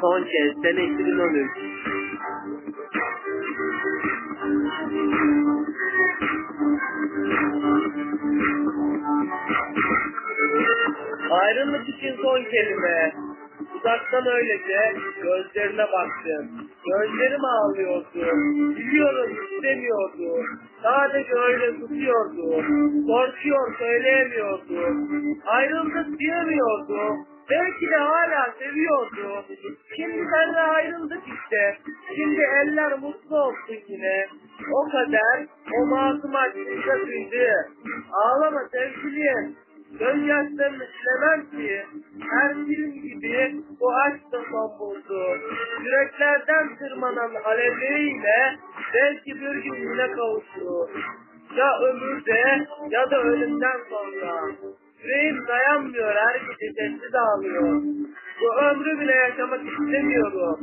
Son kez sene 2013. Ayrılık için son kelime. Uzaktan öylece gözlerine baktım. Gözlerim ağlıyordu. Biliyorum istemiyordu. Sadece öyle tutuyordu. Korkuyor söyleyemiyordu. Ayrıldık diyemiyordu. Belki de hala seviyordu. Şimdi benle ayrıldık işte. Şimdi eller mutlu olsun yine. O kadar o masum aşkıyla duydu. Ağlama sevgilim. Gözyaşlarını silemem ki bu aşk tasavvusu, yüreklerden tırmanan alevleriyle belki bir gün yine kavuşur. Ya ömürde ya da ölümden sonra. Yüreğim dayanmıyor her gece sesli dağılıyor. Bu ömrü bile yaşamak istemiyorum.